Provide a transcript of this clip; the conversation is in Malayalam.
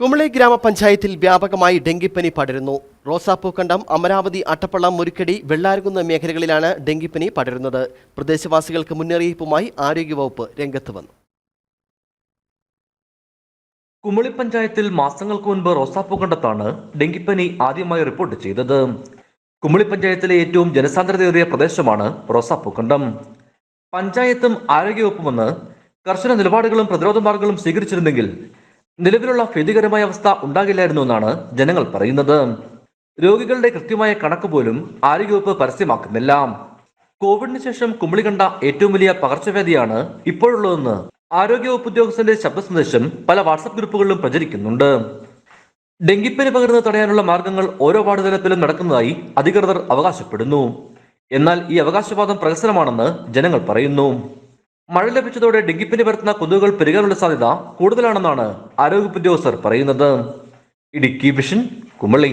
കുമളി ഗ്രാമപഞ്ചായത്തിൽ വ്യാപകമായി ഡെങ്കിപ്പനി പടരുന്നു. റോസാപ്പൂക്കണ്ടം അമരാവതി അട്ടപ്പള്ളം മുരിക്കടി വെള്ളാരകുന്ന് മേഖലകളിലാണ് ഡെങ്കിപ്പനി പടരുന്നത്. പ്രദേശവാസികൾക്ക് മുന്നറിയിപ്പുമായി ആരോഗ്യവകുപ്പ് രംഗത്ത് വന്നു. കുമളി പഞ്ചായത്തിൽ മാസങ്ങൾക്ക് മുൻപ് റോസാപ്പൂക്കണ്ടത്താണ് ഡെങ്കിപ്പനി ആദ്യമായി റിപ്പോർട്ട് ചെയ്തത്. കുമളി പഞ്ചായത്തിലെ ഏറ്റവും ജനസാന്ദ്രതയേറിയ പ്രദേശമാണ് റോസാപ്പൂക്കണ്ടം. പഞ്ചായത്തും ആരോഗ്യവകുപ്പുമെന്ന് കർശന നിലപാടുകളും പ്രതിരോധ മാർഗങ്ങളും സ്വീകരിച്ചിരുന്നെങ്കിൽ നിലവിലുള്ള ഭീതികരമായ അവസ്ഥ ഉണ്ടാകില്ലായിരുന്നു എന്നാണ് ജനങ്ങൾ പറയുന്നത്. രോഗികളുടെ കൃത്യമായ കണക്ക് പോലും ആരോഗ്യവകുപ്പ് പരസ്യമാക്കുന്നില്ല. കോവിഡിന് ശേഷം കുമ്പിളി കണ്ട ഏറ്റവും വലിയ പകർച്ചവ്യാധിയാണ് ഇപ്പോഴുള്ളതെന്ന് ആരോഗ്യവകുപ്പ് ഉദ്യോഗസ്ഥന്റെ ശബ്ദ സന്ദേശം പല വാട്സപ്പ് ഗ്രൂപ്പുകളിലും പ്രചരിക്കുന്നുണ്ട്. ഡെങ്കിപ്പനി പകരുന്നത് തടയാനുള്ള മാർഗങ്ങൾ ഓരോ വാർഡ് തലത്തിലും നടക്കുന്നതായി അധികൃതർ അവകാശപ്പെടുന്നു. എന്നാൽ ഈ അവകാശവാദം പ്രഹസനമാണെന്ന് ജനങ്ങൾ പറയുന്നു. മഴ ലഭിച്ചതോടെ ഡെങ്കിപ്പനി പരത്തുന്ന കൊതുകുകൾ പെരുകാനുള്ള സാധ്യത കൂടുതലാണെന്നാണ് ആരോഗ്യ ഉദ്യോഗസ്ഥർ പറയുന്നത്. ഇടുക്കി വിഷൻ കുമളി.